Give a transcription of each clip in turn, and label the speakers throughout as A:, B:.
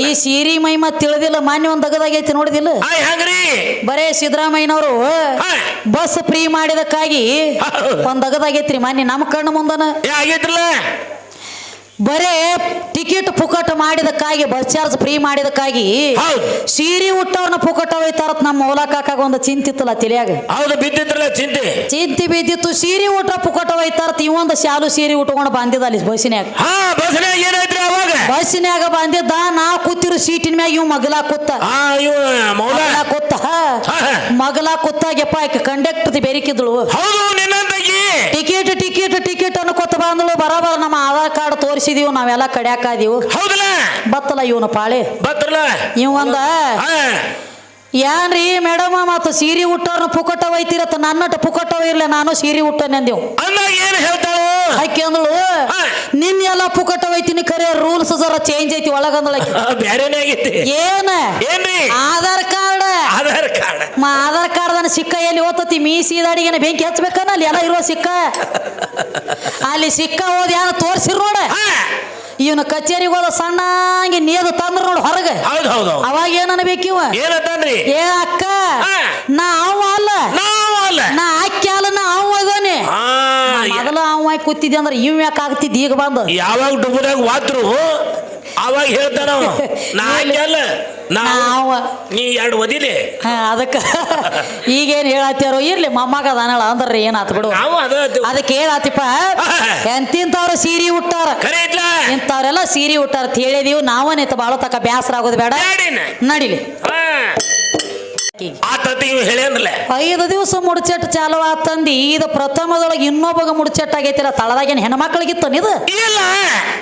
A: ಈ ಸೀರಿ ಮೈಮ ತಿಳಿದಿಲ್ಲ ಮಾನ್ಯ ಒಂದ್ ದಗದಾಗೈತಿ ನೋಡಿದಿಲ್ಲ?
B: ಹೆಂಗ್ರಿ.
A: ಬರೇ ಸಿದ್ದರಾಮಯ್ಯನವರು. ಬಸ್ ಫ್ರೀ ಮಾಡಿದಕ್ಕಾಗಿ. ಒಂದ್ ದಗದಾಗೈತ್ರಿ ಮಾನ್ಯ ನಮ್ಮ ಕಣ್ಣು ಮುಂದನ. ಬರೇ ಟಿಕೆಟ್ ಪುಕಟ ಮಾಡಿದಕ್ಕಾಗಿ ಬಸ್ ಚಾರ್ಜ್ ಫ್ರೀ ಮಾಡಿದಕ್ಕಾಗಿ
B: ಹೌದು.
A: ಸೀರೆ ಉಟ್ಟವ್ರನ್ನ ಹೋಯ್ತಾರ ಒಯ್ತಾರತ್ ನಮ್ಮ ಓಲಾಕಾಕ ಒಂದು ಚಿಂತಿತ್ತಲ್ಲ ತಿಳಿಯಾಗ?
B: ಹೌದು ಬಿದ್ದಿತ್ತಲ್ಲ ಚಿಂತೆ.
A: ಚಿಂತಿ ಬಿದ್ದಿತ್ತು ಸೀರೆ ಊಟ ಪುಕಟ ಹೋಯ್ತಾರ ಇವೊಂದು ಶಾಲು ಸೀರೆ ಉಟ್ಕೊಂಡು ಬಂದಿದ್ದ ಅಲ್ಲಿ ಬಸ್ಸಿನ್ಯಾಗ.
B: ಬಸ್ನ್ಯಾಗ
A: ಬಸ್ಸಿನ್ಯಾಗ ಬಂದಿದ್ದ ನಾ ಕೂತಿರೋ ಸೀಟಿನ ಮ್ಯಾಗ ಇವ್ ಮಗಲ ಕೂತ. ಮಗಲ ಕೂತ. ಮಗಲ ಕೂತಾಗೆಪ್ಪ ಕಂಡಕ್ಟರ್ ಬೆರಿಕಿದ್ಳು.
B: ಹೌದು
A: ಟಿಕೆಟ್ ಟಿಕೆಟ್ ಟಿಕೆಟ್ ಅನ್ಕೋತ ಬಂದಳು ಬರಬರ ನಮ್ಮ ಆಧಾರ್ ಕಾರ್ಡ್ ತೋರಿಸಿದೀವಿ ನಾವೆಲ್ಲ ಕಡ್ಯಾಕಾದೀವು
B: ಹೌದಲ್ಲ?
A: ಬತ್ತಲ್ಲ ಇವನು ಪಾಳೆ. ಬತ್ತಲ್ಲ
B: ಇವಂದ
A: ಏನ್ರಿ ಮೇಡಮ್ ಮತ್ತು ಸೀರೆ ಉಟ್ಟವ್ರ ಪುಕಟ ಒಯ್ತಿರತ್ತ ನನ್ನಟ ಪುಕಟ ಇರ್ಲಿ ನಾನು ಸೀರೆ ಉಟ್ಟನೆ ಅಂದೇವು.
B: ಅಂದಾಗ ಏನು ಹೇಳ್ತಾಳು?
A: ಆಕೆ ಅಂದಳು
B: ನಿನ್ನ
A: ನಿನ್ನೆಲ್ಲ ಪುಕಟ ಒಯ್ತೀನಿ ಕರೆ ರೂಲ್ಸ್ ಜರ ಚೇಂಜ್ ಐತಿ ಒಳಗಂದಳ
B: ಬೇರೆನೇ ಆಗೈತಿ.
A: ಏನ? ಆಧಾರ್ ಕಾರ್ಡ್.
B: ಆಧಾರ್ ಕಾರ್ಡ್.
A: ಮಾ ಆಧಾರ್ ಕಾರ್ಡ್ ಸಿಕ್ಕ ಎಲ್ಲಿ ಓದ್ತತಿ ಮೀ ದಾಡಿಗೆ ಬೆಂಕಿ ಹಚ್ಬೇಕನ್ನ ಅಲ್ಲಿ? ಎಲ್ಲ ಇರೋ ಸಿಕ್ಕ. ಅಲ್ಲಿ ಸಿಕ್ಕ ಓದಿ ಯಾರು ತೋರ್ಸಿರ್ ನೋಡ. ಇವನು ಕಚೇರಿಗೆ ಹೋದ ಸಣ್ಣಂಗೆ ನೀರು ತಂದ್ರ ನೋಡು ಹೊರಗೆ.
B: ಹೌದು ಹೌದು
A: ಅವಾಗ ಏನ್ ಅನ್ಬೇಕಿವ
B: ಏನಂತಾನ್ರಿ
A: ಏ ಅಕ್ಕ. ನಾ ಅವ ಅಲ್ಲ.
B: ನಾವು ಅಲ್ಲ.
A: ನಾ ಅಕ್ಕಿ ಅಲ್ಲ ನಾ ಅವ ಮೊದಲು ಅವ ಕೂತಿದ್ದೆ ಅಂದ್ರೆ ಇವ್ ಯಾಕೆ ಆಗ್ತಿದ್ದ ಈಗ ಬಂದು?
B: ಯಾವಾಗ ಡುಬ್ಬದಾಗ ವಾತ್ರು ಅವಾಗ ಹೇಳ್ತಾನ. ನಾ ಅಲ್ಲ. ನಾ
A: ಅವ
B: ನೀ ಎರಡು ಒದಿಲಿ
A: ಅದಕ್ಕ. ಈಗೇನ್ ಹೇಳತ್ತಾರೋ ಇರ್ಲಿ ಮೊಮ್ಮಗ ಅದಾನಳ ಅಂದ್ರೆ ಏನಾತ್ ಬಿಡು.
B: ನಾವು ಅದ ಅಂತೀವಿ.
A: ಅದಕ್ಕೆ ಹೇಳತ್ತಿಪ್ಪ ಎಂತಿಂತವ್ರು ಸೀರೆ ಉಟ್ಟಾರ.
B: ಇಂತವ್ರೆಲ್ಲ ಸೀರಿ
A: ಇಂಥವ್ರೆಲ್ಲ ಸೀರೆ ಉಟ್ಟಾರ ಅಂತ ಹೇಳಿದೀವಿ ನಾವನಿತ ಬಾಳೋ ತಕ ಬ್ಯಾಸರ ಆಗೋದು ಬೇಡ. ನಡಿಲಿ.
B: ಹಾ. ಆ ತತ್ತಿ ಇವ್ ಹೇಳ್ಯಾನ್ರಲ್ಲ
A: ಐದು ದಿವಸ ಮುಡ್ಚೆಟ್ ಚಾಲು ಆತಂದಿ ಇದು ಪ್ರಥಮದೊಳಗೆ ಇನ್ನೊಬ್ಬಗ ಮುಡ್ಚೆಟ್ ಆಗೈತಿಲ್ಲ ತಳದಾಗೇನು ಹೆಣ್ಮಕ್ಳಿಗಿತ್ತನ ಇದು?
B: ಇಲ್ಲ.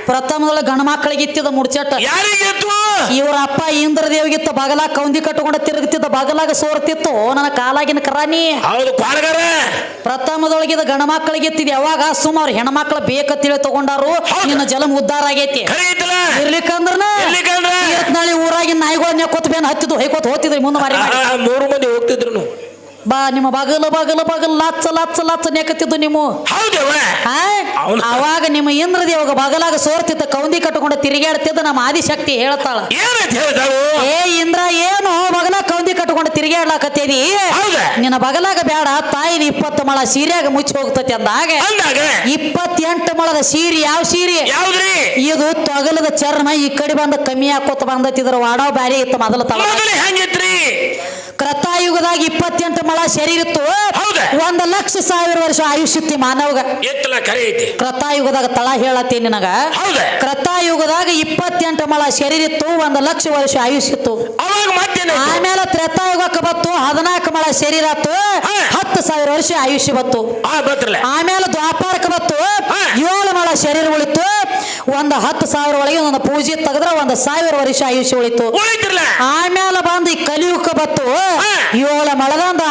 A: ಪ್ರಥಮದೊಳಗೆ ಗಂಡು ಮಕ್ಕಳಿಗಿತ್ತಿದ ಮುಡ್ಚೆಟ್
B: ಯಾರಿಗಿತ್ತು
A: ಇವ್ರ ಅಪ್ಪ ಇಂದ್ರದೇವ್ಗಿತ್ತ ಬಗಲಾಗ ಕೌಂದಿ ಕಟ್ಟಿಕೊಂಡು ತಿರುಗ್ತಿದ್ದ ಬಗಲಾಗ ಸೋರ್ತಿತ್ತು ನನ್ನ ಕಾಲಾಗಿನ ಕರಾನಿ
B: ಹೌದು ಇದು
A: ಪ್ರಥಮದೊಳಗಿದ ಗಂಡ ಯಾವಾಗ ಸುಮಾರು ಹೆಣ್ಮಕ್ಳು ತಿಳಿ ತಗೊಂಡಾರು ನಿನ್ನ ಜಲಂ ಉದ್ದಾರ ಆಗೈತಿ. ಇರ್ಲಿಕ್ಕಂದ್ರ. ಊರಾಗಿನ ನಾಯಿಗಳನ್ನ ಕೊತ್ತು ಬೇನ್ ಹತ್ತಿದ್ದು ಹೈಕೋತ್ ಹೋತಿದ್ರಿ ಮುಂದೆ ಮಾರಿ
B: ಮೂರು ಮಂದಿ ಹೋಗ್ತಿದ್ರು.
A: ಬಾ ನಿಮ್ಮ ಬಗಲ ಬಗಲ ಬಗಲ ಲಾಚ ಲಾಚ ಲಾಚ ನೆಕತ್ತಿದ್ದು ನಿಮ್ಮ
B: ಹೌದವ
A: ಅವಾಗ ನಿಮ್ಮ ಇಂದ್ರದೇವಾಗ ಬಗಲಾಗ ಸೋರ್ತಿದ್ದ ಕೌಂದಿ ಕಟ್ಟಕೊಂಡು ತಿರುಗಾಡ್ತಿದ್ದ ನಮ್ಮ ಆದಿಶಕ್ತಿ ಹೇಳ್ತಾಳ. ಏ ಇಂದ್ರ ಏನು? ಬಗಲ ಕೌಂದಿ ಕಟ್ಟಕೊಂಡು
B: ತಿರುಗಾಡ್ಲಾಕತ್ತೀನಿ
A: ನಿನ್ನ ಬಗಲಾಗ ಬೇಡ ತಾಯಿನ ಇಪ್ಪತ್ತು ಮಳ ಸೀರೆಯಾಗ ಮುಚ್ಚಿ ಹೋಗ್ತತಿ ಅಂದಾಗ ಇಪ್ಪತ್ತೆಂಟು ಮಳದ ಸೀರೆ ಯಾವ ಸೀರೆ? ಇದು ತೊಗಲದ ಚರ್ಮ ಈ ಕಡೆ ಬಂದ ಕಮ್ಮಿ ಹಾಕೋತ ಬಂದತಿ ವಾಡೋ ಬ್ಯಾರಿ ಇತ್ತು ಮೊದಲ ತಳ. ಕೃತಾಯುಗದಾಗ ಇಪ್ಪತ್ತೆಂಟು ಮಳ ಶರೀರ ಇತ್ತು.
B: ಹೌದ.
A: ಒಂದ್ ಲಕ್ಷ ಸಾವಿರ ವರ್ಷ ಆಯುಷ್ಯ ಇತ್ತು ಮಾನವಗ
B: ಕ್ರತಾಯುಗದಾಗ
A: ಕೃತಾಯುಗದಾಗ ತಳ ಹೇಳತ್ತೀನಿ ನಿನಗ.
B: ಕ್ರತಾಯುಗದಾಗ
A: ಕೃತಾಯುಗದಾಗ ಇಪ್ಪತ್ತೆಂಟು ಮಳ ಶರೀರ ಇತ್ತು ಒಂದ್ ಲಕ್ಷ ವರ್ಷ ಆಯುಷ್ಯ ಇತ್ತು. ಆಮೇಲೆ ತ್ರೇತಾಯುಗಕ್ಕೆ ಬತ್ತು ಹದಿನಾಲ್ಕು ಮಳ ಶರೀರ ಆತು. ಹತ್ತು ಸಾವಿರ ವರ್ಷ ಆಯುಷ್ಯ ಬತ್ತು ಆಮೇಲೆ ದ್ವಾಪಾರಕ್ಕೆ ಬತ್ತು. ಏಳು ಮಳ ಶರೀರ ಉಳಿತು ಒಂದು ಹತ್ತು ಸಾವಿರ ಒಳಗೆ ಒಂದು ಪೂಜೆ ತೆಗೆದ್ರೆ ಒಂದು ಸಾವಿರ ವರ್ಷ ಆಯುಷ್ಯ ಉಳಿತು. ಆಮೇಲೆ ಬಂದು ಈ ಕಲಿಯುಗ ಬತ್ತು. ಏಳು ಮಳದಂದ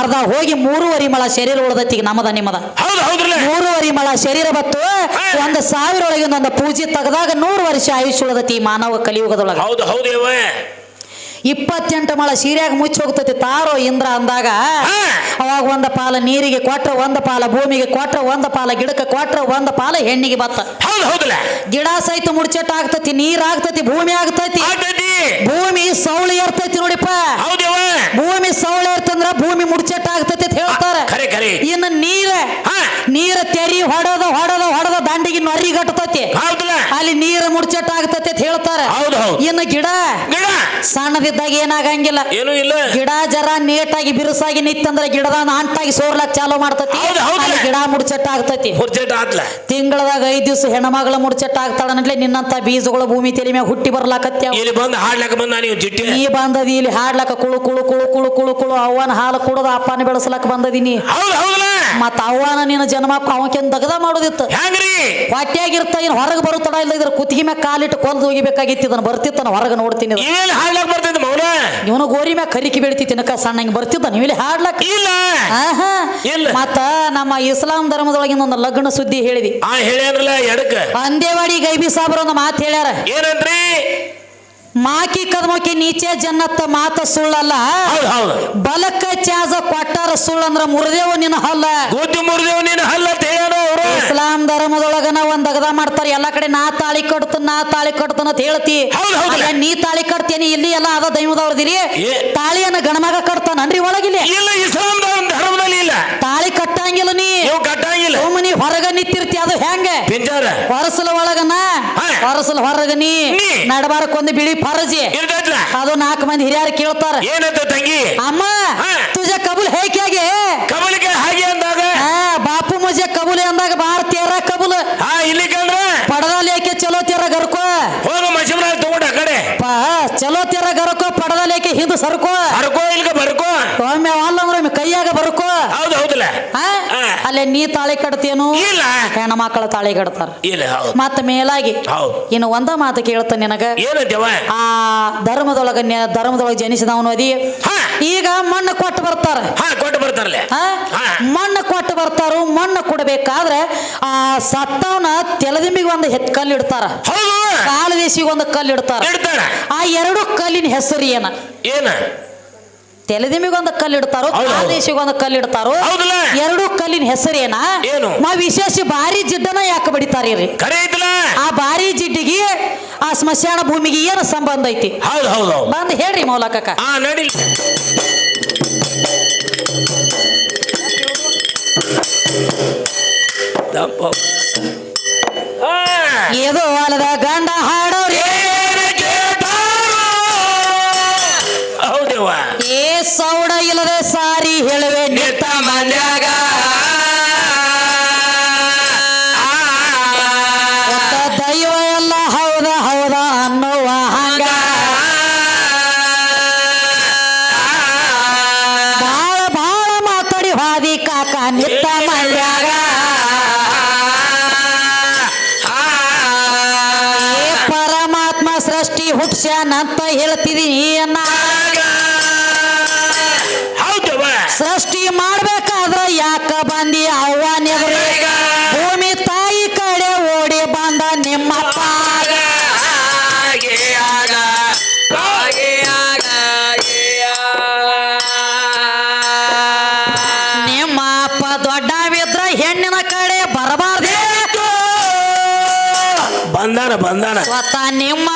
A: ಅರ್ಧ ಹೋಗಿ ಮೂರುವರೆ ಮಳ ಶರೀರ ಉಳ್ದೈತಿ ನಮ್ಮದ ನಿಮ್ಮದ. ಮೂರುವರೆ ಮಳ ಶರೀರ ಬತ್ತು. ಒಂದು ಸಾವಿರ ಒಳಗೆ ಒಂದು ಪೂಜೆ ತೆಗೆದಾಗ ನೂರು ವರ್ಷ ಆಯುಷ್ಯ ಉಳ್ದೈತಿ ಮಾನವ ಕಲಿಯುಗದೊಳಗೆ.
B: ಹೌದು ಹೌದು ಯವ್ವ.
A: ಇಪ್ಪತ್ತೆಂಟು ಮಳ ಸೀರೆಯಾಗ ಮುಚ್ಚಿ ಹೋಗ್ತತಿ. ತಾರೋ ಇಂದ್ರ ಅಂದಾಗ. ಅವಾಗ ಒಂದ ಪಾಲ ನೀರಿಗೆ ಕೊಟ್ರ ಒಂದ ಪಾಲ ಭೂಮಿಗೆ ಕೊಟ್ರ ಒಂದ ಪಾಲ ಗಿಡಕ್ಕೆ ಕೊಟ್ರ ಒಂದ ಪಾಲ ಹೆಣ್ಣಿಗೆ ಬತ್ತ. ಗಿಡ ಸಹಿತ ಮುಡ್ಚೆಟ್ ಆಗ್ತತಿ ನೀರ್ ಆಗ್ತತಿ ಭೂಮಿ ಆಗ್ತತಿ. ಭೂಮಿ ಸೌಳಿ ಇರ್ತೈತಿ ನೋಡಿಪ್ಪ.
B: ಹೌದವ
A: ಭೂಮಿ ಸೌಳಿ ಇರ್ತಂದ್ರ ಭೂಮಿ ಮುಡ್ಚೆಟ್ ಆಗ್ತೈತಿ ಅಂತ ಹೇಳ್ತಾರ.
B: ಖರೆ ಖರೆ
A: ಇನ್ನು ನೀರ ನೀರ ತೆರಿ ಹೊಡದ ಹೊಡದ ಹೊಡದ ದಂಡಿಗೆ ನರಿ ಗಟ್ಟತೈತಿ.
B: ಹೌದಲ್ಲ.
A: ಅಲ್ಲಿ ನೀರ ಮುಡ್ಚೆಟ್ ಆಗ್ತತಿ ಅಂತ ಹೇಳ್ತಾರ.
B: ಹೌದು ಹೌದು.
A: ಇನ್ನು ಗಿಡ
B: ಗಿಡ.
A: ಸಣ್ಣದಿದ್ದಾಗ ಏನಾಗಂಗಿಲ್ಲ.
B: ಏನು ಇಲ್ಲ.
A: ಗಿಡ ಜರ ನೀಟಾಗಿ ಬಿರುಸಾಗಿ ನಿತ್ತಂದ್ರ ಗಿಡದ ಅಂಟಾಗಿ ಸೋರ್ಲಕ್ ಚಾಲೂ ಮಾಡ್ತತಿ. ಅಲ್ಲಿ ಗಿಡ ಮುಡ್ಚೆಟ್ ಆಗ್ತತಿ ತಿಂಗಳದಾಗ ಐದ್ ದಿವಸ ಹೆಣ್ಮಗಳ ಮುಡ್ಚೆಟ್ ಆಗ್ತಾಳನಟ್ಲೆ ನಿನ್ನಂತ ಬೀಜಗಳು ಭೂಮಿ ತಲೆ ಮ್ಯಾಗ ಹುಟ್ಟಿ ಬರ್ಲಾಕತ್ಯಾವ.
B: ಹಾಡ್ಲಕ್ಕ ಬಂದ ನೀವು ಚಿಟ್ಟಿ
A: ನೀ ಬಂದದಿ ಇಲ್ಲಿ ಹಾಡ್ಲಕ್ಕ ಕುಳು ಕುಳು ಕುಳು ಕುಳು ಕುಳು ಕುಳು ಅವನ ಹಾಲು ಕುಡದ ಅಪ್ಪನ ಬೆಳೆಸಲಕ್ಕ ಬಂದದೀನಿ
B: ಹೌದು ಹೌದಲ್ಲ?
A: ಮತ್ತ ಅವ್ವನ ನಿನ್ನ ಜನ್ಮ ಅವಕೇನ್ ದಗದ ಮಾಡೋದಿತ್ತು?
B: ಹೆಂಗ್ರಿ?
A: ಹೊಟ್ಯಾಗಿರ್ತ ಇನ್ ಹೊರಗೆ ಬರುತ್ತಡ ಇಲ್ಲ ಇದ್ರ ಕುತ್ತಿಗೆ ಮ್ಯಾಗ ಕಾಲಿಟ್ಟು ಕೊಲ್ದು ಹೋಗಿಬೇಕಾಗಿತ್ತು ಇದನ್ನ ಬರ್ತಿತ್ತನ ಹೊರಗೆ ನೋಡ್ತೀನಿ
B: ಹಾಡ್ಲಕ್ ಮೌನ?
A: ಇವನು ಗೋರಿ ಮ್ಯಾಗ ಕರಿಕಿ ಬೆಳಿತಿ ನಕ ಸಣ್ಣ ಹಿಂಗ್ ಬರ್ತಿದ್ದ ನೀವು ಇಲ್ಲಿ ಹಾಡ್ಲಕ್?
B: ಇಲ್ಲ.
A: ಆಹಾ.
B: ಇಲ್ಲ.
A: ಮತ್ತ ನಮ್ಮ ಇಸ್ಲಾಂ ಧರ್ಮದೊಳಗಿನ ಒಂದು ಲಗ್ನ ಸುದ್ದಿ ಹೇಳಿದಿ.
B: ಆ ಹೇಳ್ಯಾನ್ರಲ್ಲ ಎಡಕ್ಕ
A: ಅಂದೇವಾಡಿ ಗೈಬಿ ಸಾಬ್ರ ಒಂದು ಮಾತು ಹೇಳ್ಯಾರ.
B: ಏನಂದ್ರಿ
A: ಮಾಕಿ ಕದಮಕಿ ನೀಚೆ ಜನ್ನತ್ತ ಮಾತ ಸುಳ್ಳಲ್ಲ. ಬಲಕ್ಕ ಚಾಜ ಕೊಟ್ಟಾರ ಸುಳ್ಳಂದ್ರ ಮುರಿದೇವ ನಿನ್ನ ಹಲ್ಲ.
B: ಗುದ್ದಿ ಮುರಿದೇವ್ ನೀನು ಹಲ್ಲ ಅಂತ ಧರ್ಮದೊಳಗ ನಾವ್
A: ಇಸ್ಲಾಂ ಧರ್ಮದೊಳಗನ ಒಂದ್ ಅಗದ ಮಾಡ್ತಾರ ಎಲ್ಲಾ ಕಡೆ ನಾ ತಾಳಿ ಕಟ್ತನ ನಾ ತಾಳಿ ಕಟ್ತನ ಅಂತ ಹೇಳ್ತಿ. ನೀ ತಾಳಿ ಕಟ್ತೇನಿ ಇಲ್ಲಿ ಎಲ್ಲ ಅದ ದೈವದವ್ರದಿರಿ. ತಾಳಿಯನ್ನ ಗಣಮಗ ಕಟ್ತಾನನ್ರಿ ಒಳಗಿಲ್ಲ.
B: ಇಲ್ಲ ಇಸ್ಲಾಂ ಧರ್ಮದಲ್ಲಿ ಇಲ್ಲ.
A: ಕಟ್ಟಂಗಿಲ್ಲ ನೀ
B: ನೀವು ಕಟ್ಟಂಗಿಲ್ಲ.
A: ಸೋಮನಿ ಹೊರಗ ನಿಂತಿರ್ತಿ ಅದು ಹೆಂಗ?
B: ಪಿಂಜಾರ.
A: ಹೊರಸಲ ಒಳಗನ. ಹೊರಸಲ ಹೊರಗ ನೀ.
B: ನಡಬಾರಕ್
A: ಒಂದು ಬಿಳಿ ಫರಜಿ. ಅದು ನಾಲ್ಕು ಮಂದಿ ಹಿರಿಯರು ಕೇಳ್ತಾರ.
B: ಏನಂತ ತಂಗಿ?
A: ಅಮ್ಮ. ತುಜ ಕಬುಲ್ ಹೇಗೆ
B: ಕಮಲಿಗೆ ಹಾಗೆ ಅಂದಾಗ?
A: ಬಾಪು ಮುಜೆ ಕಬುಲಿ ಅಂದಾಗ ಬಾರ ತೇರ ಕಬುಲ್.
B: ಇಲ್ಲಿ ಕಂದ್ರ
A: ಪಡದಲ್ಲಿ ಯಾಕೆ ಚಲೋ ತೀರ ಗರ್ಕೋ?
B: ಹೋಗ ಮಶಿಮನಾಗ ತಗೊಂಡ ಕಡೆ.
A: ಚಲೋ ತೀರ ಗರ್ಕೋ ಪಡದಲ್ಲಿ ಯಾಕೆ ಹಿಂದ್ ಸರ್ಕೋ?
B: ಸರ್ಕೋ ಇಲ್ಕ ಬರ್ಕೋ
A: ಒಮ್ಮೆ ಅಲ್ಲ ಅಂದ್ರೆ ಒಮ್ಮೆ ಕೈಯಾಗ ಬರ್ಕೋ
B: ಹೌದು ಹೌದಲ್ಲ
A: ಹಾ
B: ಹಾ.
A: ಅಲ್ಲೇ ನೀ ತಾಳಿ ಕಟ್ತೇನು
B: ಇಲ್ಲ.
A: ಹೆಣ್ಣು ಮಕ್ಕಳ ತಾಳಿ ಕಟ್ತಾರ.
B: ಇಲ್ಲ ಹೌದು.
A: ಮತ್ತ ಮೇಲಾಗಿ
B: ಹೌದು.
A: ಇನ್ನು ಒಂದ ಮಾತು ಕೇಳ್ತ ನಿನಗ.
B: ಏನಂತೇವ
A: ಆ ಧರ್ಮದೊಳಗ ನ್ಯ- ಧರ್ಮದೊಳಗ ಜನಿಸಿದವನು ಅದಿ.
B: ಹಾ.
A: ಈಗ ಮಣ್ಣು ಕೊಟ್ಟು ಬರ್ತಾರ.
B: ಹಾ ಕೊಟ್ಟು ಬರ್ತಾರಲ್ಲ?
A: ಆ?
B: ಹಾ.
A: ಮಣ್ಣು ಕೊಟ್ಟು ಬರ್ತಾರು ಮಣ್ಣು ಕೊಡಬೇಕಾದ್ರೆ ಆ ಸತ್ತವನ ತೆಲದಿಂಬಿಗೆ ಒಂದು ಹೆತ್ ಕಲ್ಲು ಇಡ್ತಾರ.
B: ಹೌದು.
A: ಕಾಲದೇಶಿಗೆ ಒಂದು ಕಲ್ಲು ಇಡ್ತಾರ.
B: ಇಡ್ತಾರ.
A: ಆ ಎರಡು ಕಲ್ಲಿನ ಹೆಸರು ಏನ?
B: ಏನ?
A: ತೆಲದಿಂಬಿಗೆ ಒಂದು ಕಲ್ಲು ಇಡ್ತಾರೋ
B: ಹೌದು,
A: ಕಾಲ
B: ಹೌದು.
A: ದೇಶಿಗೆ ಒಂದು ಕಲ್ಲು ಇಡ್ತಾರೋ ಎರಡು ಕಲ್ಲಿನ ಹೆಸರೇನ? ಮಾ ವಿಶೇಷ ಭಾರಿ ಜಿಡ್ಡನ ಯಾಕೆ ಬಡಿತಾರೀ ಆ ಭಾರಿ ಜಿಡ್ಡಿಗೆ ಆ ಸ್ಮಶಾನ ಭೂಮಿಗೆ ಏನು ಸಂಬಂಧ ಐತಿ? ಬಂದ್ ಹೇಳ್ರಿ ಮೌಲಕ
B: ಏನೋ ನಡಿ.
A: ಹೊಲದ ಗಂಡ ಹಾಡೋರಿ ಇಲ್ಲದೆ ಸಾರಿ ಹೇಳುವೆ
B: ನಿತ್ತ
A: ಒಟ್ಟ ದೈವ ಎಲ್ಲ ಮಾತಾಡಿ ಹಾದಿ ಕಾಕ ನಿತ್ತ ಪರಮಾತ್ಮ ಸೃಷ್ಟಿ ಹೇಳ್ತಿದೀನಿ.
B: ಬಂದಾನ ಬಂದಾನ.
A: ಸ್ವತಃ ನಿಮ್ಮ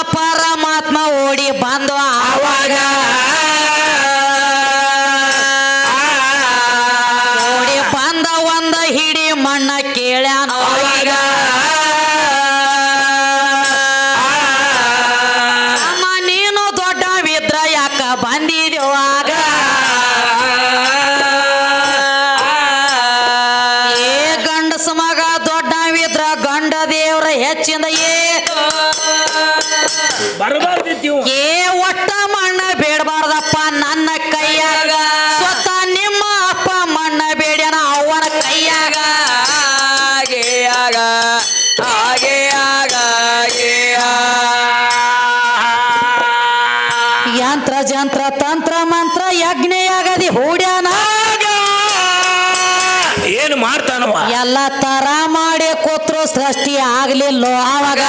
A: ತರ ಮಾಡಿ ಕೂತ್ರು ಸೃಷ್ಟಿ ಆಗ್ಲಿಲ್ಲೋ ಅವಾಗ?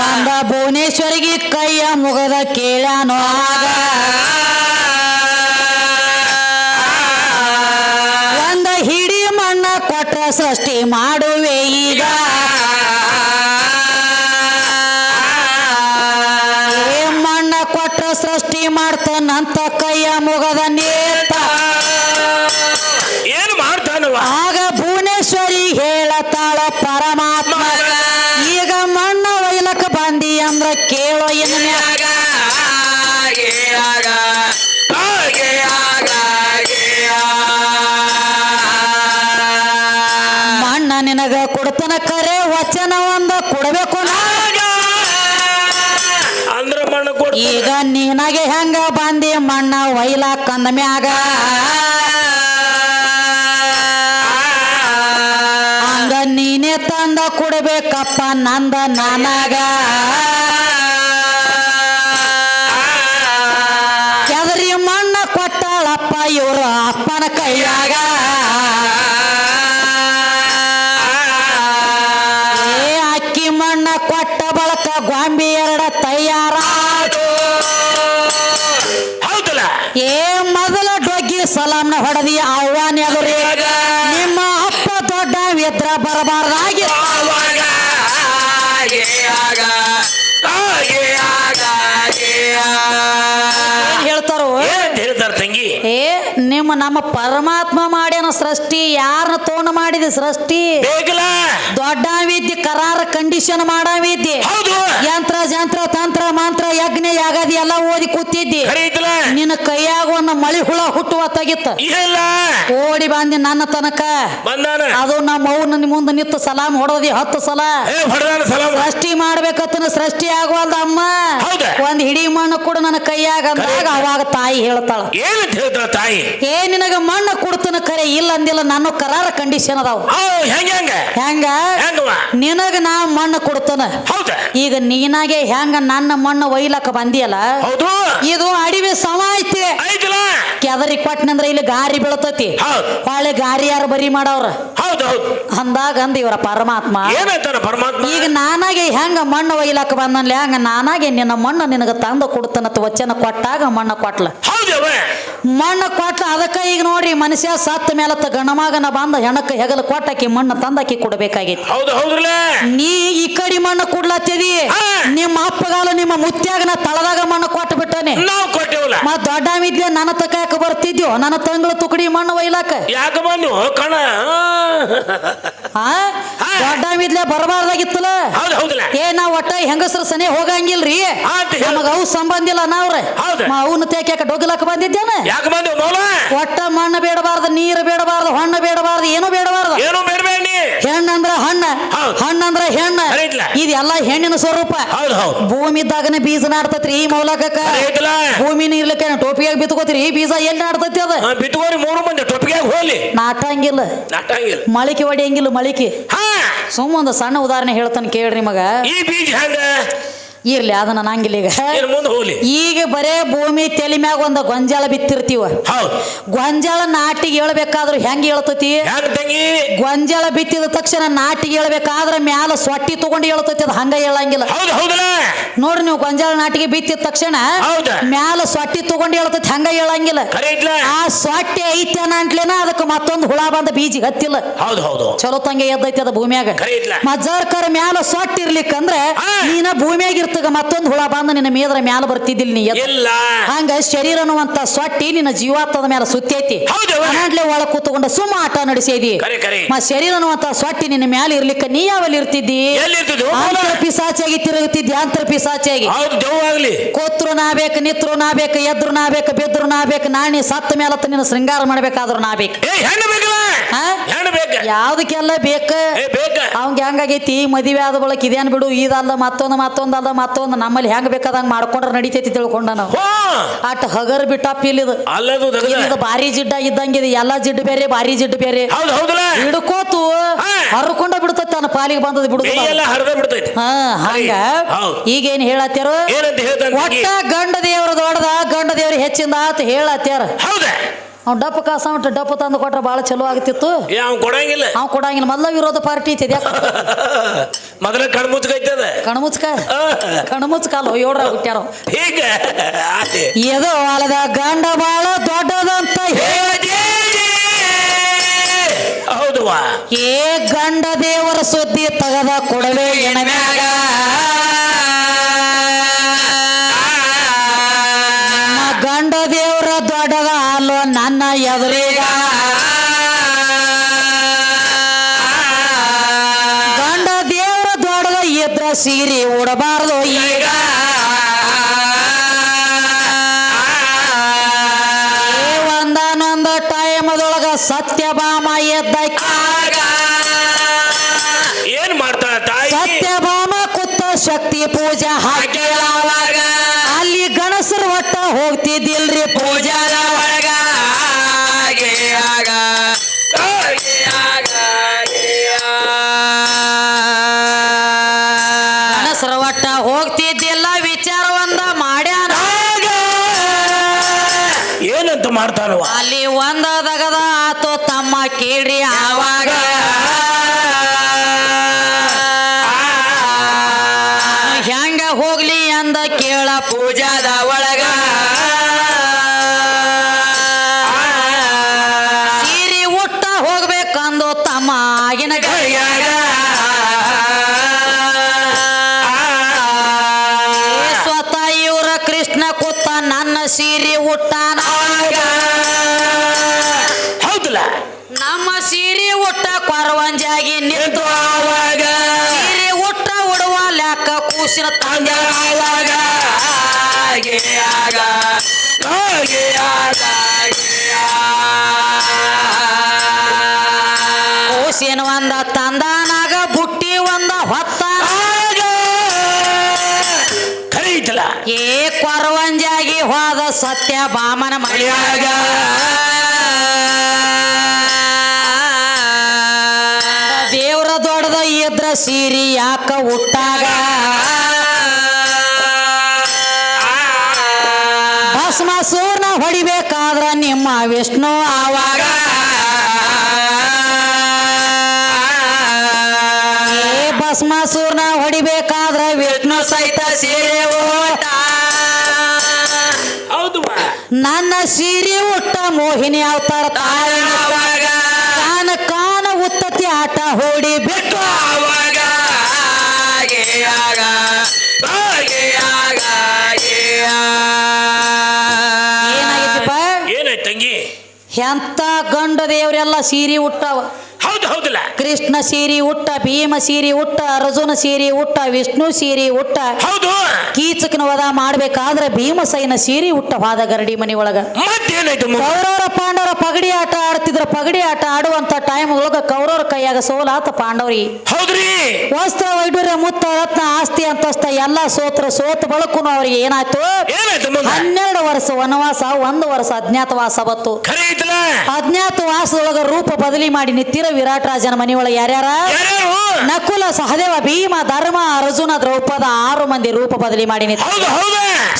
A: ಬಂದ ಭುವನೇಶ್ವರಿಗೆ ಕೈಯ ಮುಗದ ಕೇಳ್ಯಾನೋ? ನಿನಗೆ ಹೆಂಗ ಬಂದಿ ಮಣ್ಣ ವೈಲ ಕಂದ ಮ್ಯಾಗ? ಹಂಗ ನೀನೇ ತಂದ ಕೊಡ್ಬೇಕಪ್ಪ ನಂದ ನನಗ. ಕೆದರಿ ಮಣ್ಣ ಕೊಟ್ಟಾಳಪ್ಪ ಇವರು ಅಪ್ಪನ ಕೈಯಾಗ. ನಿಮ್ಮ ನಮ್ಮ ಪರಮಾತ್ಮ ಮಾಡ್ಯಾನ ಸೃಷ್ಟಿ ಯಾರನ್ನ ತೋಣ ಮಾಡಿದ ಸೃಷ್ಟಿ? ದೊಡ್ಡ ವಿದ್ಯೆ ಕರಾರ ಕಂಡೀಷನ್ ಮಾಡವಿದ್ದೆ.
B: ಹೌದು.
A: ಯಂತ್ರ ಜಂತ್ರ ತಂತ್ರ ಮಂತ್ರ ಯಜ್ಞ ಯಾಗದಿ ಎಲ್ಲ ಓದಿ ಕೂತಿದ್ದಿ. ನಿನ್ನ ಕೈಯಾಗ ಒಂದು ಮಳಿ ಹುಳ ಹುಟ್ಟುವ ತೆಗಿತ್ತ
B: ಇಲ್ಲ.
A: ಓಡಿ ಬಂದಿ ನನ್ನ ತನಕ. ಅದು ನಮ್ಮ ಅವ್ನ ನನ್ನ ಮುಂದೆ ನಿಂತು ಸಲಾಮ್ ಹೊಡೋದಿ ಹತ್ತು ಸಲ. ಸೃಷ್ಟಿ ಮಾಡ್ಬೇಕತ್ತನ ಸೃಷ್ಟಿ ಆಗುವಲ್ದ ಅಮ್ಮ? ಒಂದ್ ಹಿಡಿ ಮಣ್ಣು ಕೂಡ ನನ್ನ ಕೈಯಾಗ ಅಂದಾಗ ಅವಾಗ ತಾಯಿ ಹೇಳ್ತಾಳ.
B: ತಾಯಿ?
A: ಏ ನಿನಗ ಮಣ್ಣು ಕೊಡ್ತನ ಕರೆ ಇಲ್ಲ ಅಂದಿಲ್ಲ ನಾನು ಕರಾರ ಕಂಡೀಷನ್ ಅದಾವ.
B: ಹೆಂಗ
A: ನಿನಗ ನಾ ಮಣ್ಣು ಕೊಡ್ತನ. ಈಗ ನೀನಾಗೆ ಹೆಂಗ ನನ್ನ ಮಣ್ಣು ಒಯ್ಲಕ್ಕ ಬಂದಿಯಲ್ಲ? ಇದು ಅಡಿವೆ ಸಮ ಐತಿ?
B: ಐತಲ್ಲ
A: ಕೆದರಿ ಕೊಟ್ಟನಂದ್ರ ಇಲ್ಲಿ ಗಾರಿ ಬೆಳತತಿ.
B: ಹೊಳ್ಳಿ
A: ಹೊಳೆ ಗಾರಿ ಯಾರು ಬರಿ ಮಾಡವ್ರ? ಅಂದಾಗ ಅಂದ ಇವರ ಪರಮಾತ್ಮ
B: ಪರಮಾತ್ಮ
A: ಈಗ ನಾನಾಗೆ ಹೆಂಗ ಮಣ್ಣು ಒಯ್ಲಾಕ ಬಂದನ್ಲಿ ಹಂಗ ನಾನಾಗೆ ನಿನ್ನ ಮಣ್ಣು ನಿನಗ ತಂದು ಕೊಡ್ತನ ವಚನ ಕೊಟ್ಟಾಗ ಮಣ್ಣು ಕೊಟ್ಲ ಮಣ್ಣು ಕೊಟ್ಲ ಅದಕ್ಕ ಈಗ ನೋಡ್ರಿ ಮನುಷ್ಯ ಸತ್ತ ಮೇಲತ್ತ ಗಣಮಗನ ಬಂದ ಹೆಣಕ್ಕ ಹೆಗಲ ಕೊಟ್ಟಾಕಿ ಮಣ್ಣು ತಂದಾಕಿ ಕೊಡ್ಬೇಕಾಗೈತಿ
B: ಹೌದು
A: ನೀ ಈ ಕಡಿ ಮಣ್ಣು ಕೊಡ್ಲತ್ತಿದಿ ನಿಮ್ಮ ಅಪ್ಪಗಾಲ ನಿಮ್ಮ ಮುತ್ಯಾಗ ನಾ ತಳದಾಗ ಮಣ್ಣು ಕೊಟ್ಟು ಬಿಟ್ಟನೆ
B: ನಾವು
A: ಮತ್ ದೊಡ್ಡ ಮಿದ್ಯ ನನ್ನ ತಕಾಕ ಬರ್ತಿದ್ಯೋ ನನ್ನ ತಂಗಳ ತುಕಡಿ ಮಣ್ಣು ಒಯ್ಲಾಕ
B: ಯಾಕ ಮಣ್ಣು ಕಣ
A: ದೊಡ್ಡ ಮಿದ್ಲೆ ಬರಬಾರ್ದಾಗಿತ್ತಲ್ಲ?
B: ಹೌದು ಹೌದಲ್ಲ.
A: ಏ ನಾವ್ ಒಟ್ಟ ಹೆಂಗಸ್ರ ಸನೆ ಹೋಗಂಗಿಲ್ರಿ.
B: ಅಂತ ಹೇಳು.
A: ನಮಗ ಅವು ಸಂಬಂಧ ಇಲ್ಲ ನಾವ್ರ.
B: ಹೌದು.
A: ಅವನ್ನ ತೇಕ್ಯಾಕ ಡೊಗ್ಲಾಕ ಬಂದಿದ್ದೇನ?
B: ಯಾಕ ಬಂದು ಮೌಲ
A: ಒಟ್ಟ ಮಣ್ಣು ಬೇಡಬಾರ್ದು ನೀರು ಬೇಡಬಾರ್ದು ಹಣ್ಣು ಬೇಡಬಾರ್ದು ಏನು ಬೇಡಬಾರ್ದು.
B: ಏನು ಬೇಡಬೇಡ. ನೀ
A: ಹೆಣ್ಣಂದ್ರ ಹಣ್ಣ.
B: ಹೌದು.
A: ಹಣ್ಣಂದ್ರ ಹೆಣ್ಣ. ಇದೆಲ್ಲ ಹೆಣ್ಣಿನ ಸ್ವರೂಪ.
B: ಹೌದು ಹೌದು.
A: ಭೂಮಿ ಇದ್ದಾಗನೇ ಬೀಜ ನಾಡ್ತತ್ರಿ ಈ ಮೌಲಕಕ್ಕ.
B: ಐತಲ್ಲ
A: ಭೂಮಿ ನೀರ್ಲಿಕ್ಕೆ ಟೋಪಿಯಾಗ ಬಿತ್ಕೋತೀರಿ ಈ ಬೀಜ ಎಲ್ಲಿ ನಾಡ್ತತಿ ಅದ?
B: ಬಿಟ್ಕೋರಿ ಮೂರು ಮಂದಿ ಟೊಪ್ಪಿಗೆ ಹೋಗ್ಲಿ.
A: ನಾಟಂಗಿಲ್ಲ.
B: ನಾಟಂಗಿಲ್ಲ.
A: ಮಳಿಕೆ ಹೊಡಿಯಂಗಿಲ್ಲ ಮಳಿಕೆ.
B: ಹಾ.
A: ಸುಮ್ಮ ಒಂದು ಸಣ್ಣ ಉದಾಹರಣೆ ಹೇಳ್ತಾನೆ ಕೇಳ್ರಿ ಮಗ.
B: ಈ ಬೀಜ ಹೆಂಗ
A: ಇರ್ಲಿ ಅದನ್ನ ನಂಗಿಲ್ಲ ಈಗ.
B: ಏನ್ ಮುಂದೆ ಹೋಗ್ಲಿ.
A: ಈಗ ಬರೇ ಭೂಮಿ ತೆಲಿ ಮ್ಯಾಗ ಒಂದು ಗೊಂಜಾಳ ಬಿತ್ತಿರ್ತೀವ.
B: ಹೌದು.
A: ಗೊಂಜಾಳ ನಾಟಿಗೆ ಹೇಳ್ಬೇಕಾದ್ರೂ ಹೆಂಗ್ ಹೇಳ್ತತಿ?
B: ಹೆಂಗ ತಂಗಿ?
A: ಗೊಂಜಾಳ ಬಿತ್ತಿದ ತಕ್ಷಣ ನಾಟಿಗೆ ಹೇಳ್ಬೇಕಾದ್ರ ಮ್ಯಾಲ ಸೊಟ್ಟಿ ತಗೊಂಡು ಹೇಳ್ತತಿ ಅದು ಹಂಗ ಹೇಳಂಗಿಲ್ಲ.
B: ಹೌದು ಹೌದಲ್ಲ?
A: ನೋಡ್ರಿ ನೀವು ಗೊಂಜಾಳ ನಾಟಿಗೆ ಬಿತ್ತಿದ ತಕ್ಷಣ
B: ಹೌದು.
A: ಮ್ಯಾಲ ಸೊಟ್ಟಿ ತಗೊಂಡು ಹೇಳ್ತತಿ ಹಂಗ ಹೇಳಂಗಿಲ್ಲ. ಆ ಸೊಟ್ಟಿ ಐತೆ ಅಂಟ್ಲೇನ ಅದಕ್ಕೆ ಮತ್ತೊಂದು ಹುಳ ಬಂದ ಬೀಜ ಹತ್ತಿಲ್ಲ.
B: ಹೌದು ಹೌದು.
A: ಚಲೋ ತಂಗೆ ಎದ್ದೈತಿ ಅದ ಭೂಮ್ಯಾಗ.
B: ಐತ್ಲ
A: ಕರ್ ಮ್ಯಾಲ ಸೊಟ್ಟಿರ್ಲಿಕ್ಕಂದ್ರೆ
B: ಹಾ.
A: ನೀನ ಭೂಮಿಯಾಗ ಇರ್ತಗ ಮತ್ತೊಂದು ಹುಳ ಬಂದ ನಿನ್ನ ಮೇದ್ರ ಮ್ಯಾಲ ಬರ್ತಿದ್ದಿಲ್ಲ ನೀ ಎದ್ದು.
B: ಇಲ್ಲ.
A: ಹಂಗ ಶರೀರ ಅನ್ನುವಂತ ಸೊಟ್ಟಿ ನಿನ್ನ ಜೀವಾತ್ಮದ ಮೇಲೆ ಸುತ್ತೈತಿ.
B: ಹೌದವ
A: ಅನಾಡ್ಲೆ ಒಳ ಕೂತ್ಕೊಂಡ ಸುಮ್ಮ ಆಟ ನಡೆಸಿದಿ.
B: ಕರೆ
A: ಮ ಶರೀರ ಅನ್ನುವಂತ ಸೊಟ್ಟಿ ನಿನ್ನ ಮ್ಯಾಲ ಇರ್ಲಿಕ್ಕ ನೀ ಯಾವಲ್ಲಿ ಇರ್ತಿದ್ದಿ? ಪಿಸಾಚಿಯಾಗಿ ಪಿಸಾಚಾಗಿ ತಿರುಗುತ್ತಿದ್ದಿ ಅಂತರ ಪಿಸಾಚಾಗಿ
B: ಹೌದು ಆಗ್ಲಿ.
A: ಕೋತ್ರು ನಾ ಬೇಕು ನಿತ್ರು ನಾ ಬೇಕು ಎದ್ರು ನಾ ಬೇಕು ಬೆದ್ರು ನಾ ಬೇಕು ನಾಣಿ ಸತ್ತ ಮೇಲತ್ತ ನಿನ್ನ ಶೃಂಗಾರ ಮಾಡ್ಬೇಕಾದ್ರು ನಾ ಬೇಕು
B: ಏ ಹೆಣ್ಣು ಬೇಕಲ್ಲ?
A: ಹಾ?
B: ಹೆಣ್ಣು ಬೇಕ?
A: ಯಾವ್ದಕ್ಕೆಲ್ಲ ಬೇಕ?
B: ಏ ಬೇಕ?
A: ಅವಂಗ ಹೆಂಗಾಗೈತಿ? ಮದುವೆ ಆದ ಬಳಕ ಇದೇನ್ ಬಿಡು ಇದಲ್ಲ ಮತ್ತೊಂದು ಮತ್ತೊಂದಲ್ಲ ಮತ್ತೊಂದು ನಮ್ಮಲ್ಲಿ ಹೆಂಗ್ ಬೇಕಾದಂಗ್ ಮಾಡ್ಕೊಂಡ್ರೆ ನಡಿತೈತಿ ತಿಳ್ಕೊಂಡ ನಾವು. ಅಟ್ ಹಗರ್
B: ಬಿಟ್ಟ ಪೀಲಿದ್
A: ಇದು ಭಾರಿ ಜಿಡ್ಡ ಇದ್ದಂಗಿದೆ. ಎಲ್ಲಾ ಜಿಡ್ಡು ಬೇರೆ ಭಾರಿ ಜಿಡ್ಡು ಬೇರೆ. ಹಿಡ್ಕೋತು. ಹರ್ಕೊಂಡ ಬಿಡ್ತೈತಿ ತನ್ನ ಪಾಲಿಗೆ ಬಂದದ ಬಿಡುದು ಹಾ ಹಂಗ. ಈಗೇನ್
B: ಹೇಳತ್ತಾರ?
A: ಒಟ್ಟ ಗಂಡ ದೇವ್ರ ದೊಡ್ಡದ ಗಂಡ ದೇವ್ರ ಹೆಚ್ಚಿಂದ ಆತ ಹೇಳತ್ಯಾರ.
B: ಹೌದಾ
A: ಅವ್ ಡಪ್ಪ ಕಾಸ ಉಂಟು ಡಪ್ಪ ತಂದು ಕೊಟ್ರೆ ಭಾಳ ಚಲೋ ಆಗ್ತಿತ್ತು.
B: ಏ ಅವ್ನ್ ಕೊಡಂಗಿಲ್ಲ.
A: ಅವ್ ಕೊಡಂಗಿಲ್ಲ ಮೊದಲ ವಿರೋಧ ಪಾರ್ಟಿ ಐತಿ
B: ಮೊದಲ ಕಣ್ಮುಚ್ಕ ಮುಚ್ಕೈತದ
A: ಕಣ್ಮುಚ್ಕ ಕಣ್ಮುಚ್ಕಲ್ಲ ಏಳ್ರ ಹುಟ್ಟ್ಯಾರ
B: ಹೀಗ.
A: ಎದು ಹೊಲದ ಗಂಡ ಬಾಳ ದೊಡ್ಡದಂತ ಹೇಳಿ
B: ಹೌದವಾ
A: ಏ ಗಂಡ ದೇವರ ಸುದ್ದಿ ತಗದ ಕೊಡವೆ ಎಣಮ್ಯಾಗ ಸೀರೆ ಉಡಬಾರದು ಈಗ. ಒಂದಾನೊಂದ ಟೈಮದೊಳಗ ಸತ್ಯಭಾಮ ಎದ್ದ
B: ಏನ್ ಮಾಡ್ತಾಳ ತಾಯಿ?
A: ಸತ್ಯಭಾಮ ಕುತ್ತ ಶಕ್ತಿ ಪೂಜಾ ಹಾಕೇಳವಾಗ ಅಲ್ಲಿ ಗಣಸರ ಒಟ್ಟ ಹೋಗ್ತಿದ್ದಿಲ್ರಿ ಪೂಜಾದ ಒಳಗ. ಗಣಸರ ಸೀರೆ ಉಟ್ಟಾನ
B: ಹೌದಲ್ಲ?
A: ನಮ್ಮ ಸೀರೆ ಉಟ್ಟ ಕೊರವಂಜಾಗಿ ನಿಂತು
B: ಆವಾಗ.
A: ಸೀರೆ ಉಟ್ಟ ಉಡುವ ಲೆಕ್ಕ ಕೂಸಿನ ತಂದೆ.
B: ಆವಾಗ. ಹಾಗೆ ಆಗ. ಹಾಗೆ ಆಗ.
A: ಕೂಸಿನ ಒಂದ ತಂದಾನಾಗ ಹೋದ ಸತ್ಯ ಬಾಮನ ಮಳಿಯಾಗ ದೇವ್ರ ದೊಡ್ಡದ ಇದ್ರ ಸೀರಿ ಯಾಕ ಹುಟ್ಟಾಗ ಭಸ್ಮ ಸೂರ್ನ ಹೊಡಿಬೇಕಾದ್ರ ನಿಮ್ಮ ವಿಷ್ಣು ಆವಾಗ. ಭಸ್ಮ ಸೂರ್ನ ಹೊಡಿಬೇಕಾದ್ರ ವಿಷ್ಣು ಸಹಿತ ಸೀರೆ ನನ್ನ ಸೀರೆ ಉಟ್ಟ ಮೋಹಿನಿ ಅವತಾರ ತಾಯಿ. ಕಾನ ಕಾನ ಉತ್ತತಿ ಆಟ ಹೋಡಿ ಬಿಟ್ಟು. ಏನಾಗಿತ್ತಪ್ಪ?
B: ತಂಗಿ?
A: ಎಂತ ಗಂಡ ದೇವರೆಲ್ಲ ಸೀರೆ ಉಟ್ಟವ?
B: ಹೌದು ಹೌದಲ್ಲ.
A: ಕೃಷ್ಣ ಸೀರಿ ಉಟ್ಟ ಭೀಮ ಸೀರಿ ಉಟ್ಟ ಅರ್ಜುನ ಸೀರಿ ಉಟ್ಟ ವಿಷ್ಣು ಸೀರಿ ಉಟ್ಟ.
B: ಹೌದು.
A: ಕೀಚಕನ ವದ ಮಾಡ್ಬೇಕಾದ್ರೆ ಭೀಮಸೈನ ಸೀರಿ ಉಟ್ಟ ವಾದ ಗರಡಿ ಮನಿ ಒಳಗ
B: ಮತ್ತೇನಾಯ್ತು ಮು-
A: ಕೌರವರ ಪಾಂಡವರ ಪಗಡಿ ಆಟ ಆಡ್ತಿದ್ರ ಪಗಡಿ ಆಟ ಆಡುವಂತ ಟೈಮ್ ಒಳಗ ಕೌರವರ ಕೈಯಾಗ ಸೋಲಾತ ಪಾಂಡವರಿ.
B: ಹೌದ್ರಿ.
A: ವಸ್ತ್ರ ವೈಡೂರ್ಯ ಮುತ್ತ ರತ್ನ ಆಸ್ತಿ ಅಂತಸ್ತ ಎಲ್ಲಾ ಸೋತ್ರ ಸೋತ ಬಳಕುನು ಅವ್ರಿಗೆ ಏನಾಯ್ತು?
B: ಏನಾಯ್ತು ಮುಂದೆ
A: ಹನ್ನೆರಡು ವರ್ಷ ವನವಾಸ ಒಂದು ವರ್ಷ ಅಜ್ಞಾತವಾಸ ಬತ್ತು
B: ಖರೆ ಐತಲ್ಲ.
A: ಅಜ್ಞಾತವಾಸದೊಳಗ ರೂಪ ಬದಲಿ ಮಾಡಿ ನಿತ್ತಿರ ರಾಜನ ಮನೆಯೊಳಗೆ ಯಾರ್ಯಾರ? ನಕುಲ ಸಹದೇವ ಭೀಮ ಧರ್ಮ ಅರ್ಜುನ ದ್ರೌಪದ ಆರು ಮಂದಿ ರೂಪ ಬದಲಿ ಮಾಡಿ ನಿಂತ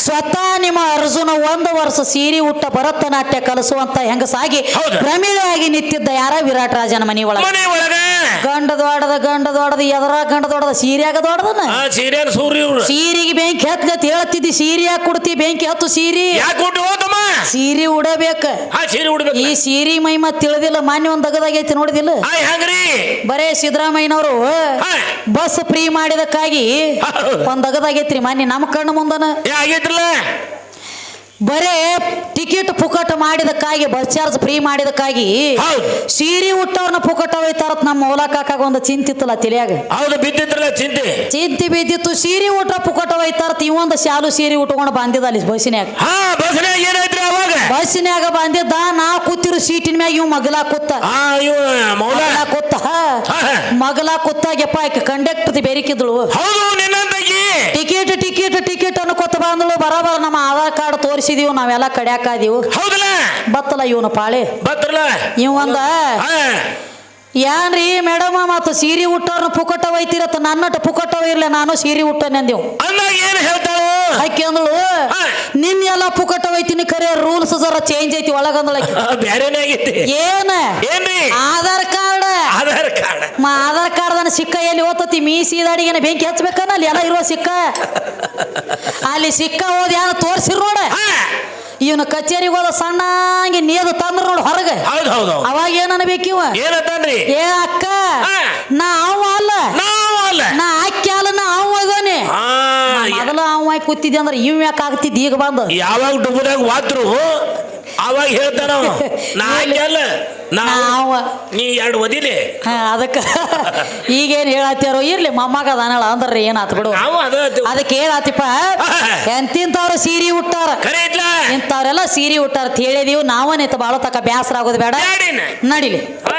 A: ಸ್ವತಃ ನಿಮ್ಮ ಅರ್ಜುನ ಒಂದು ವರ್ಷ ಸೀರೆ ಉಟ್ಟ ಭರತನಾಟ್ಯ ಕಲಿಸುವಂತ ಹೆಂಗಸಾಗಿ ಪ್ರಮಿಳೆಯಾಗಿ ನಿಂತಿದ್ದ ಯಾರ ವಿರಾಟ್ ರಾಜನ ಮನೆಯೊಳಗ. ಗಂಡ ದೊಡ್ಡದ ಗಂಡ ದೊಡ್ಡದ ಎದರ ಗಂಡ ದೊಡ್ಡದ ಸೀರಿಯಾಗ
B: ಇವ್ರು.
A: ಸೀರೆಗೆ ಬೆಂಕಿ ಹತ್ತಿ ಹೇಳ್ತಿದ್ದಿ ಸೀರೆ ಯಾಕೆ ಕೊಡ್ತಿ? ಬೆಂಕಿ ಹತ್ತು ಸೀರಿ. ಸೀರೆ ಉಡಬೇಕ.
B: ಆ ಸೀರೆ ಉಡ್ಬೇಕು.
A: ಈ ಸೀರೆ ಮೈಮ ತಿಳಿದಿಲ್ಲ ಮಾನ್ಯ ಒಂದ್ ತಗದಾಗೈತಿ ನೋಡಿದಿಲ್ಲ?
B: ಹೆಂಗ್ರಿ.
A: ಬರೇ ಸಿದ್ದರಾಮಯ್ಯನವರು ಬಸ್ ಫ್ರೀ ಮಾಡಿದಕ್ಕಾಗಿ. ಒಂದ್ ತಗದಾಗೈತ್ರಿ ಮಾನ್ಯ ನಮ್ಮ ಕಣ್ಣು ಮುಂದನ.
B: ಏ ಆಗೈತ್ರಲ್ಲ?
A: ಬರೇ ಟಿಕೆಟ್ ಫುಕಟ ಮಾಡಿದಕ್ಕಾಗಿ ಬಸ್ ಚಾರ್ಜ್ ಫ್ರೀ ಮಾಡಿದಕ್ಕಾಗಿ ಸೀರೆ ಉಟ್ಟವ್ರನ್ನ ಹೋಯ್ತಾರ ಒಯ್ತಾರತ್ ನಮ್ಮ ಮೌಲ ಕಾಕಾಗ ಒಂದು ಚಿಂತಿತ್ತಲ್ಲ ತಿಳಿಯಾಗ?
B: ಹೌದು ಬಿದ್ದಿತ್ತಲ್ಲ ಚಿಂತೆ.
A: ಚಿಂತಿ ಬಿದ್ದಿತ್ತು ಸೀರೆ ಊಟ ಪುಕಟ ಹೋಯ್ತಾರ ಇವೊಂದು ಶಾಲು ಸೀರೆ ಉಟ್ಕೊಂಡು ಬಂದಿದ್ದ ಅಲ್ಲಿ ಬಸ್ಸಿನ್ಯಾಗ.
B: ಬಸ್ನ್ಯಾಗ
A: ಬಸ್ಸಿನ್ಯಾಗ ಬಂದಿದ್ದ ನಾ ಕೂತಿರೋ ಸೀಟಿನ ಮ್ಯಾಗ ಇವ್ ಮಗಲ ಕೂತ. ಮಗಲ ಕೂತ.
B: ಮಗಲಾ ಕೂತಾಗ
A: ಮಗಲ ಕೂತಾಗೆಪ್ಪ ಆಕೆ ಕಂಡಕ್ಟರ್ ಬೆರಿಕಿದ್ಳು.
B: ಹೌದು.
A: ಟಿಕೆಟ್ ಟಿಕೆಟ್ ಟಿಕೆಟ್ ಅನ್ಕೋತ ಬಂದಳು ಬರಬರ ನಮ್ಮ ಆಧಾರ್ ಕಾರ್ಡ್ ತೋರಿಸಿದೀವಿ ನಾವೆಲ್ಲ ಕಡ್ಯಾಕಾದೀವು
B: ಹೌದಲ್ಲ?
A: ಬತ್ತಲ್ಲ ಇವನು ಪಾಳೆ. ಬತ್ತಲ್ಲ
B: ಇವಂದ?
A: ಏನ್ರಿ ಮೇಡಮ ಮತ್ತು ಸೀರೆ ಉಟ್ಟವ್ರನ್ನ ಪುಕಟ ಒಯ್ತಿರತ್ತ ನನ್ನಟ್ಟು ಪುಕಟ ಇರ್ಲಿ ನಾನು ಸೀರೆ ಉಟ್ಟನೆಂದೆವು
B: ಅಂದೇವು.
A: ಆಕೆ ಅಂದಳು
B: ಹಾ.
A: ನಿನ್ನೆಲ್ಲ ಪುಕಟ ಕರೆ ರೂಲ್ಸ್ ಜರ ಚೇಂಜ್ ಐತಿ ಒಳಗಂದಳ
B: ಬೇರೆನೇ ಬ್ಯಾರೇನೇ ಆಗೈತಿ?
A: ಏನ?
B: ಏನ್ರಿ?
A: ಆಧಾರ್ ಕಾರ್ಡ್.
B: ಆಧಾರ್ ಕಾರ್ಡ್.
A: ಮಾ ಆಧಾರ್ ಕಾರ್ಡ್ ದನ ಸಿಕ್ಕ ಎಲ್ಲಿ ಓತತಿ? ಮೀ ಸೀದಾಡಿಗೆನ ಬೆಂಕಿ ಹಚ್ಚಬೇಕನ್ನ ಅಲ್ಲಿ ಎಲ್ಲ ಇರುವ ಸಿಕ್ಕ? ಅಲ್ಲಿ ಸಿಕ್ಕ ಓದ್ ಯಾರು ತೋರ್ಸಿರ್ ನೋಡ? ಇವನು ಕಚೇರಿಗೆ ಹೋದ ಸಣ್ಣಂಗೆ ನೀರು ತಂದ್ರ ನೋಡು ಹೊರಗೆ. ಅವಾಗ ಏನ್ ಅನ್ಬೇಕಿವ ಏ ಅಕ್ಕ. ನಾ ಅವ ಅಲ್ಲ. ನಾ ಅಕ್ಕಿ ಅಲ್ಲ ನಾ ಅವ ಮೊದಲು ಅವ ಕೂತಿದ್ದೆ ಅಂದ್ರೆ ಇವ್ ಯಾಕೆ ಆಗ್ತಿದ್ದ ಈಗ ಬಂದು?
B: ಯಾವಾಗ ಡುಬ್ಬದಾಗ ವಾತ್ರು ಅವಾಗ ಹೇಳ್ತಾನ ಅವ. ನಾ ಆಕೆ ಅಲ್ಲ. ನಾ
A: ನಾವ
B: ನೀ ಎರಡು ಒದಿಲಿ.
A: ಅದಕ್ಕ ಈಗೇನ್ ಹೇಳತ್ತಾರೋ ಇರ್ಲಿ ಮೊಮ್ಮಗ ಅದಾನಳ ಅಂದ್ರೆ ಏನಾತ್ ಬಿಡು.
B: ನಾವು ಅದ
A: ಅದಕ್ಕೆ ಹೇಳತ್ತಿಪ್ಪ ಎಂತಿಂತವ್ರು ಸೀರೆ ಉಟ್ಟಾರ.
B: ಖರೆ ಸೀರಿ
A: ಇಂಥವ್ರೆಲ್ಲ ಸೀರೆ ಉಟ್ಟಾರ ಅಂತ ಹೇಳಿದೀವಿ. ನಾವನೇತ ಬಾಳ ತಕ ಬ್ಯಾಸರ ಆಗೋದು ಬೇಡ.
B: ಬ್ಯಾಡಿನ.
A: ನಡಿಲಿ.
B: ಹಾ.